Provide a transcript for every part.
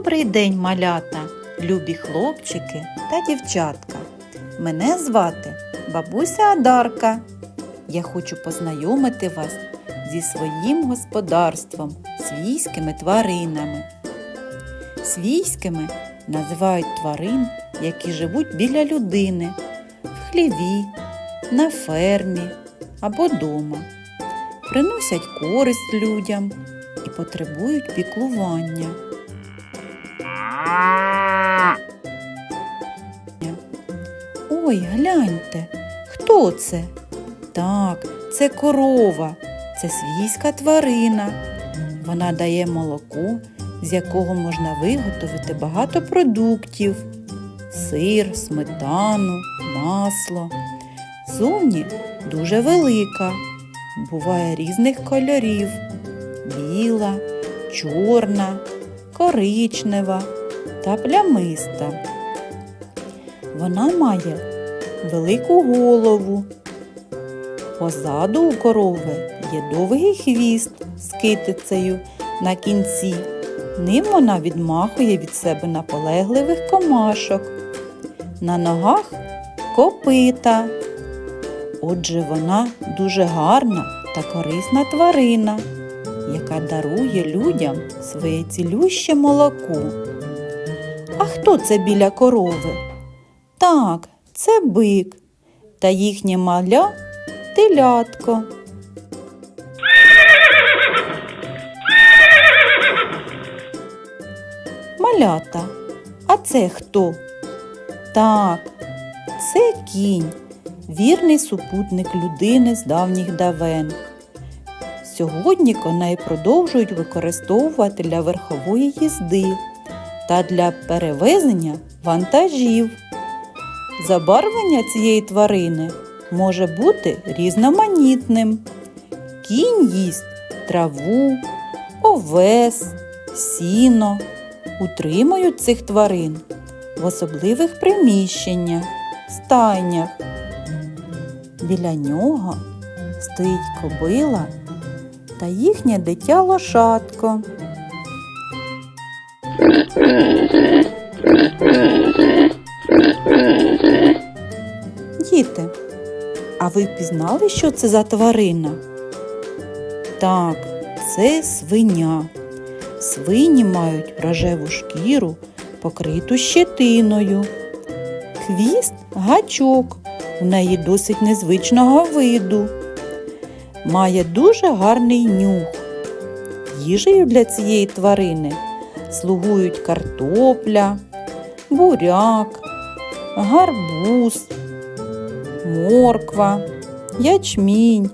Добрий день, малята, любі хлопчики та дівчатка. Мене звати бабуся Адарка. Я хочу познайомити вас зі своїм господарством, свійськими тваринами. Свійськими називають тварин, які живуть біля людини, в хліві, на фермі або дома, приносять користь людям і потребують піклування. Ой, гляньте, хто це? Так, це корова, це свійська тварина. Вона дає молоко, з якого можна виготовити багато продуктів: сир, сметану, масло. Зовні дуже велика, буває різних кольорів: біла, чорна, коричнева та плямиста. Вона має велику голову. Позаду у корови є довгий хвіст з китицею на кінці. Ним вона відмахує від себе наполегливих комашок. На ногах копита. Отже, вона дуже гарна та корисна тварина, яка дарує людям своє цілюще молоко. А хто це біля корови? Так, це бик та їхнє маля телятко. Малята, а це хто? Так, це кінь, вірний супутник людини з давніх давен. Сьогодні коней продовжують використовувати для верхової їзди та для перевезення вантажів. Забарвлення цієї тварини може бути різноманітним. Кінь їсть траву, овес, сіно. Утримують цих тварин в особливих приміщеннях, стайнях. Біля нього стоїть кобила та їхнє дитя лошадко. Діти, а ви впізнали, що це за тварина? Так, це свиня. Свині мають рожеву шкіру, покриту щетиною. Хвіст гачок, у неї досить незвичного виду. Має дуже гарний нюх. Їжею для цієї тварини слугують картопля, буряк, гарбуз, морква, ячмінь,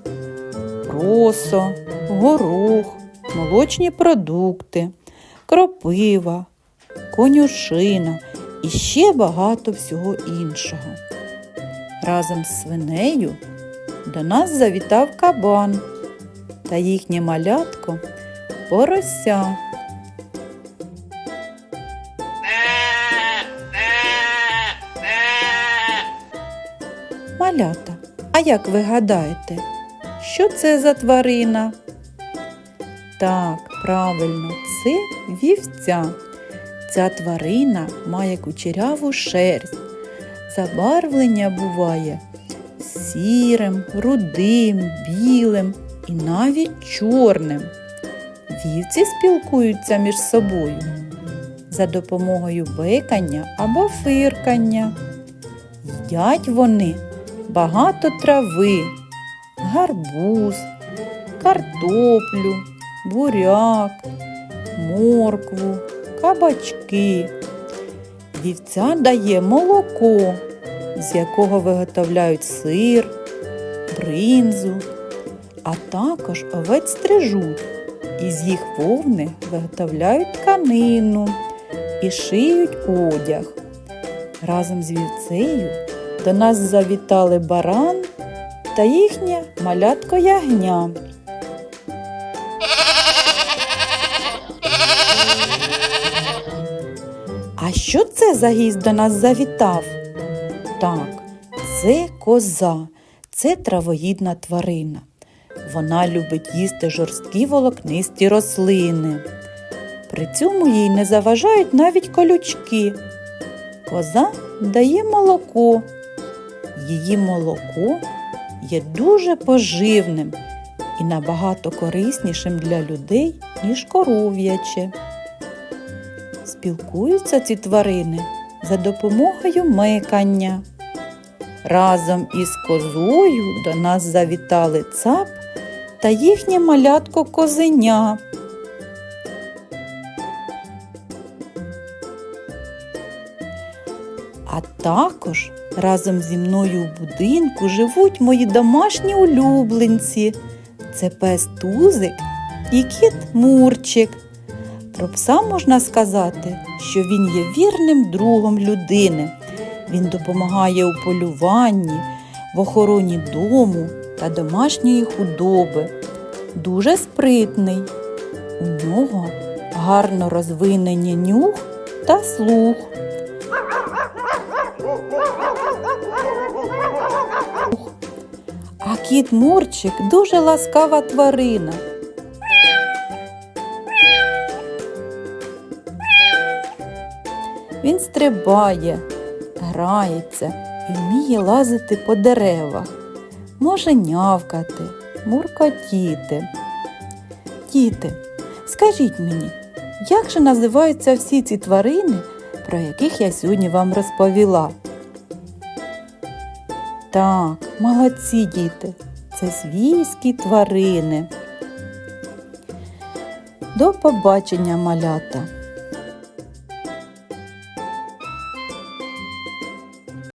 просо, горох, молочні продукти, кропива, конюшина і ще багато всього іншого. Разом з свинею до нас завітав кабан та їхнє малятко порося. Малята, а як ви гадаєте, що це за тварина? Так, правильно, це вівця. Ця тварина має кучеряву шерсть. Забарвлення буває сірим, рудим, білим і навіть чорним. Вівці спілкуються між собою за допомогою бикання або фиркання. Їдять вони багато трави, гарбуз, картоплю, буряк, моркву, кабачки. Вівця дає молоко, з якого виготовляють сир, бринзу, а також овець стрижуть. Із їх вовни виготовляють тканину і шиють одяг. Разом з вівцею до нас завітали баран та їхнє малятко ягня. А що це за гість до нас завітав? Так, це коза, це травоїдна тварина. Вона любить їсти жорсткі волокнисті рослини. При цьому їй не заважають навіть колючки. Коза дає молоко. Її молоко є дуже поживним і набагато кориснішим для людей, ніж коров'яче. Спілкуються ці тварини за допомогою микання. Разом із козою до нас завітали цап та їхнє малятко козеня. А також разом зі мною у будинку живуть мої домашні улюбленці. Це пес Тузик і кіт Мурчик. Про пса можна сказати, що він є вірним другом людини. Він допомагає у полюванні, в охороні дому та домашньої худоби. Дуже спритний. У нього гарно розвинені нюх та слух. Кіт Мурчик дуже ласкава тварина. Він стрибає, грається і вміє лазити по деревах, може нявкати, муркотіти. Діти, скажіть мені, як же називаються всі ці тварини, про яких я сьогодні вам розповіла? Так, молодці діти, це свійські тварини. До побачення, малята!